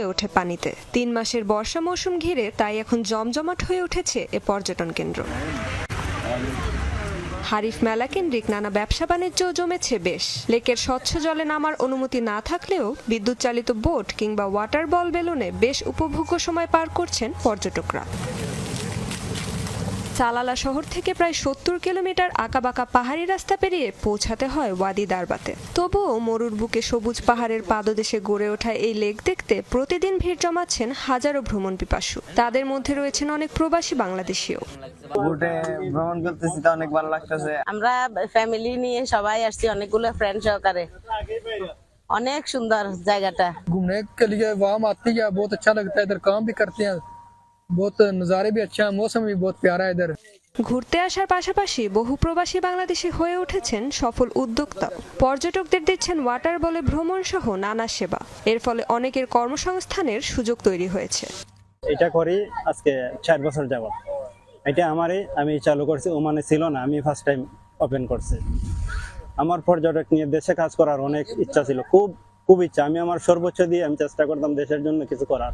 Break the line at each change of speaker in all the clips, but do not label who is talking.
হয়ে ওঠে পানিতে। তিন মাসের বর্ষা মৌসুম ঘিরে তাই এখন জমজমাট হয়ে উঠেছে এ পর্যটন কেন্দ্র। হারিফ মেলা কেন্দ্রিক নানা ব্যবসা বাণিজ্যও জমেছে বেশ। লেকের স্বচ্ছ জলে নামার অনুমতি না থাকলেও বিদ্যুৎ চালিত বোট কিংবা ওয়াটার বল বেলুনে বেশ উপভোগ্য সময় পার করছেন পর্যটকরা। সালালা শহর থেকে প্রায় সত্তর কিলোমিটার আঁকাবাঁকা পাহাড়ি রাস্তা পেরিয়ে পৌঁছাতে হয় ওয়াদি দারবাতে তবুও মরুর বুকে সবুজ পাহাড়ের পাদদেশে গড়ে ওঠা এই লেক দেখতে প্রতিদিন ভিড় জমাচ্ছেন হাজারো ভ্রমণ পিপাসু তাদের মধ্যে রয়েছেন অনেক প্রবাসী বাংলাদেশিও
বুটে ভ্রমণ করতেছি তো অনেক ভালো লাগতেছে
আমরা ফ্যামিলি নিয়ে সবাই আসছি অনেকগুলো ফ্রেন্ড সহকারে অনেক সুন্দর জায়গাটা
घूमने के लिए वहाँ आती है बहुत अच्छा लगता है इधर काम भी करते हैं बहुत नज़ारे भी अच्छा है मौसम भी बहुत प्यारा है इधर
ঘুরতে আসার পাশাপাশি বহু প্রবাসী বাংলাদেশি হয়ে উঠেছেন সফল উদ্যোক্তা পর্যটকদের দিচ্ছেন ওয়াটার বলে ভ্রমণ সহ নানা সেবা এর ফলে অনেকের কর্মসংস্থানের সুযোগ তৈরি হয়েছে
এটা করি আজকে চার বছর যাব এটা আমারই আমি চালু করছি ওমানে ছিল না আমি ফার্স্ট টাইম ওপেন করছি আমার পর্যটক নিয়ে দেশে কাজ করার অনেক ইচ্ছা ছিল খুব খুব ইচ্ছা। আমি আমার সর্বোচ্চ দিয়ে আমি চেষ্টা করতাম দেশের জন্য কিছু করার।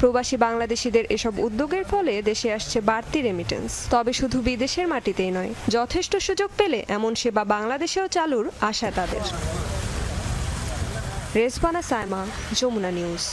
প্রবাসী বাংলাদেশিদের এসব উদ্যোগের ফলে দেশে আসছে বাড়তি রেমিটেন্স তবে শুধু বিদেশের মাটিতেই নয়, যথেষ্ট সুযোগ পেলে এমন সেবা বাংলাদেশেও চালুর আশা তাদের। রেসপানা সাইমা, যমুনা নিউজ।